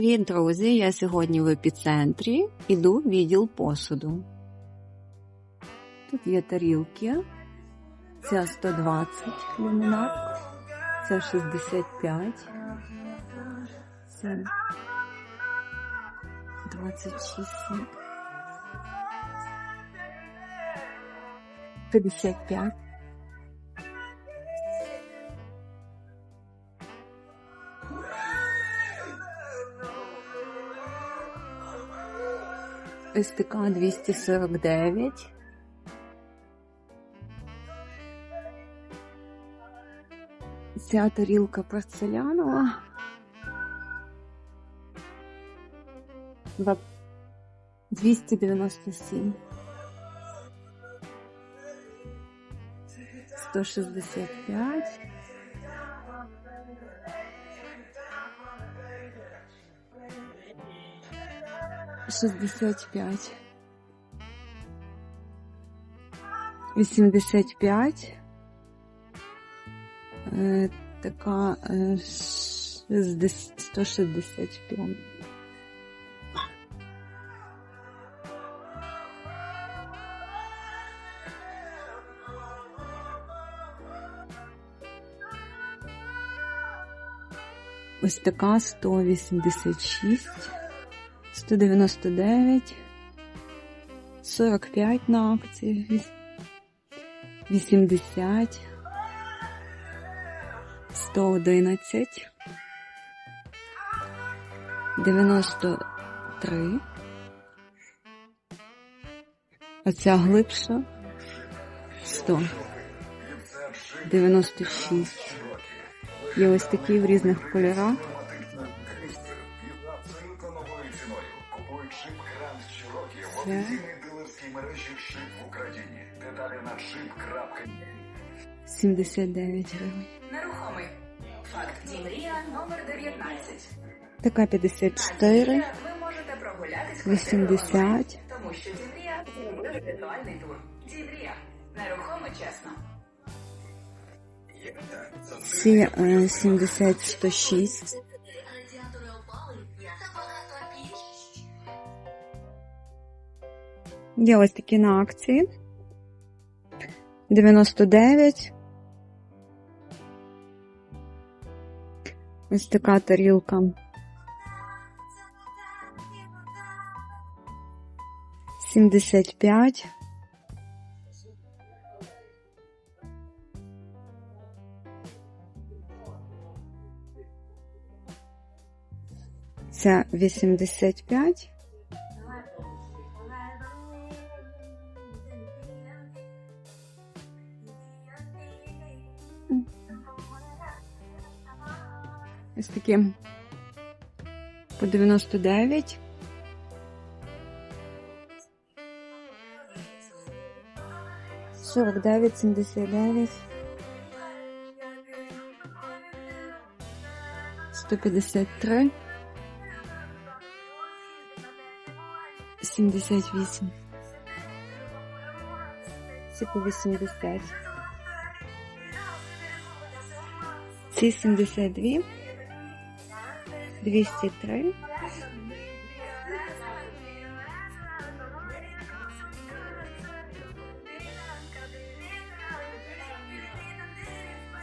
Привіт, друзі! Я сьогодні в епіцентрі. Іду в відділ посуду. Тут є тарілки. Ця 120 люмінар. Це 65. Це 26. 55. СТК 249. Ця тарілка порцелянова. Два- 297. 165. Шестьдесят пять. Вісімдесят п'ять. Е, така е, шестдес- 165. Ось така 186, 199, 45 на акції, віс- 80, 111, 93. Оця глибша 100. 96. Є ось такі в різних кольорах. Це? дилерській мережі шип в Україні. Деталі на шип.ua. 79 гривень. Нерухомий. Факт Дімрія номер 19. Така 54, Ви можете прогулятись 80, тому що Дімрія це віртуальний тур. Дімрія. Нерухоме чесно. ці е, 70, 106. Є ось такі на акції. 99. Ось така тарілка. 75. Це 85. Ось такі по 99. Сорок дев'ять, сімдесят дев'ять. Сто п'ятдесят три. Сімдесят вісім. Ці по вісімдесят. Ці сімдесят дві. 203.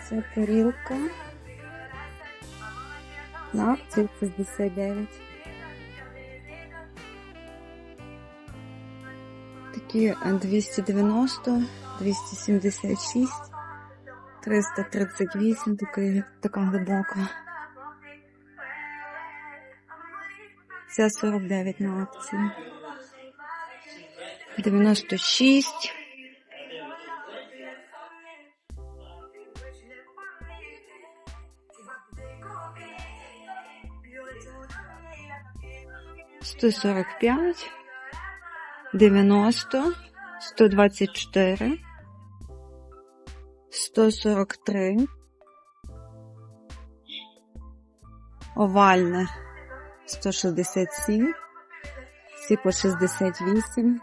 Це тарілка. На акції 69. Такі е, 290, 276, 338, такий, така глибока. Ця 49 на акції. 96. Сто сорок п'ять, дев'яносто, сто двадцять чотири, сто сорок три, овальне 167, всі по 68,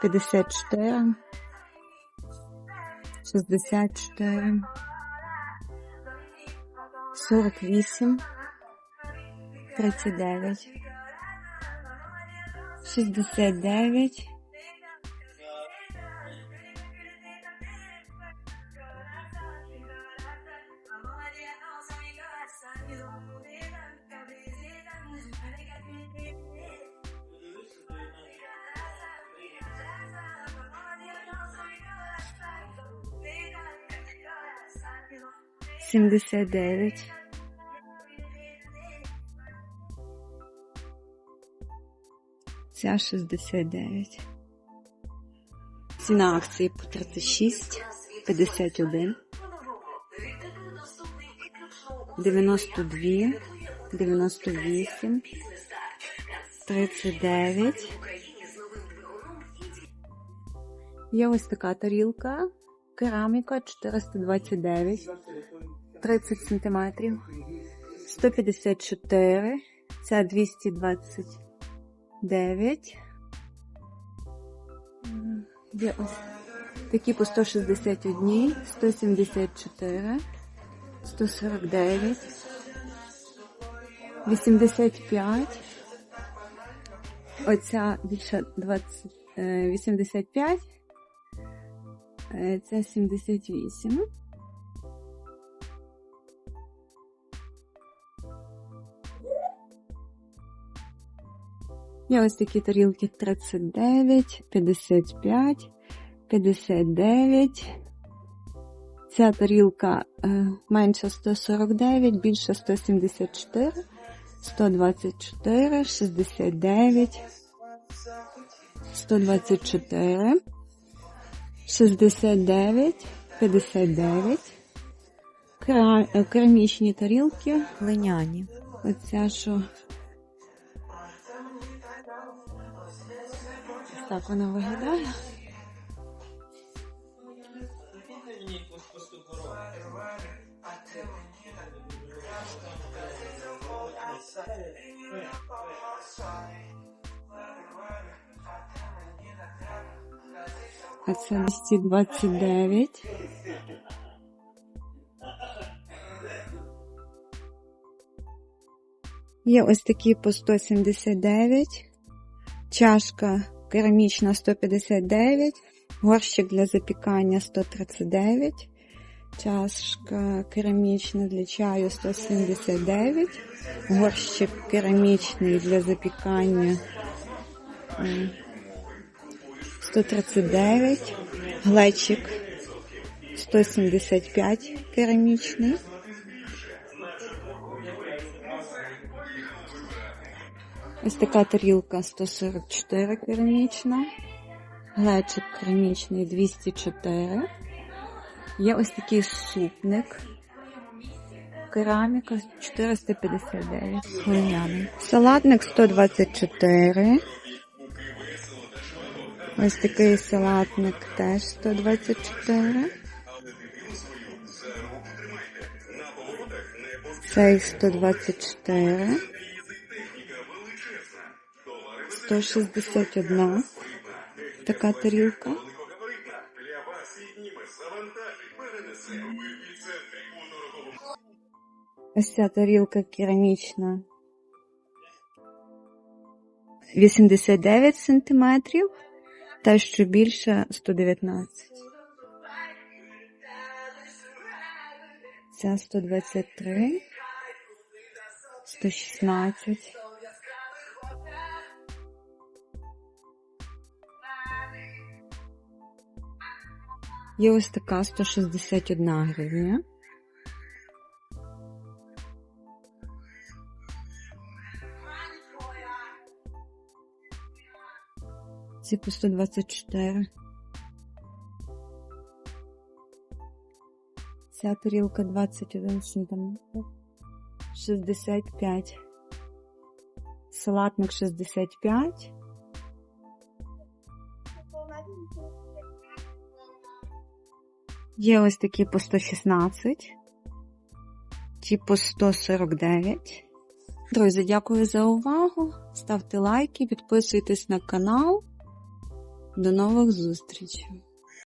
54, 64, 48, 39, 69, 79, ця 69. Ціна акції по 36, 51, 92, 98, 39. Є ось така тарілка, кераміка 429, 30 сантиметрів, 154, ця 229. М, Є ось такі по 161, 174, 149, 85. Оця більше 20, е, 85. Е, Це 78. Є ось такі тарілки 39, 55, 59. Ця тарілка е, менша 149, більша 174, 124, 69, 124, 69, 59. Кера- е, Керамічні тарілки глиняні. Оця що Так вона виглядає. А це 229. Є ось такі по 179. Чашка керамічна 159, горщик для запікання 139, чашка керамічна для чаю 179, горщик керамічний для запікання 139, глечик 175 керамічний. Ось така тарілка 144 керамічна. Глечик керамічний 204. Є ось такий супник. Кераміка 459. Глиняний. Салатник 124. Ось такий салатник теж 124. Цей 124. 161 така тарілка. Ось ця тарілка керамічна. 89 сантиметрів, та що більше 119. Ця 123, 116. Є ось така 161 гривня. Ці по 124. Ця тарілка 21 см. 65. Салатник 65. Є ось такі по 116, ті по 149. Друзі, дякую за увагу. Ставте лайки, підписуйтесь на канал. До нових зустрічей!